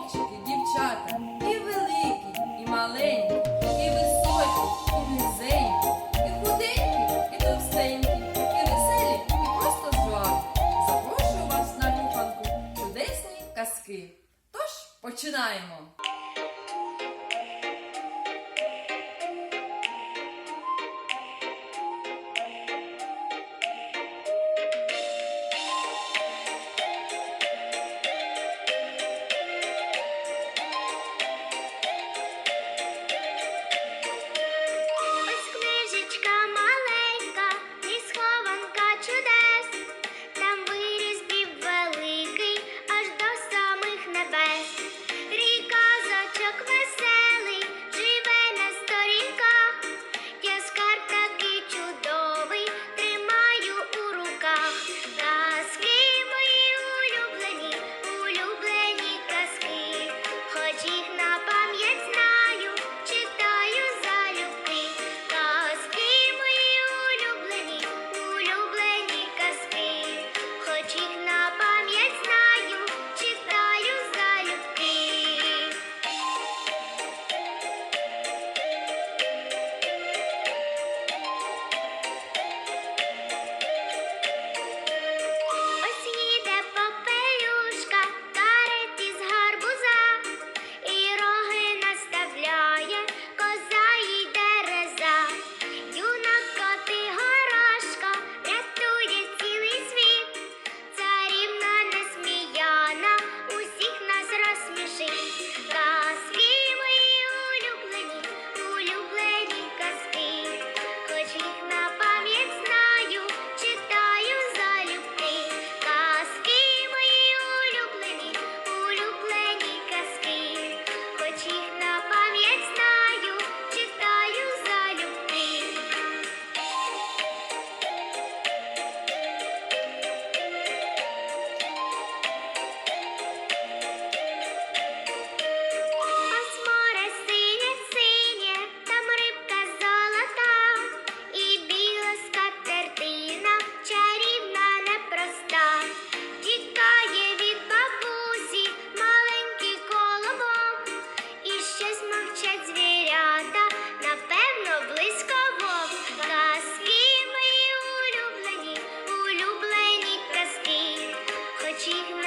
хлопчики, дівчата, і великі, і маленькі, і високі, і низенькі, і худенькі, і товстенькі, і веселі, і просто звані. Запрошую вас на кухонку чудесні казки. Тож починаємо! Chief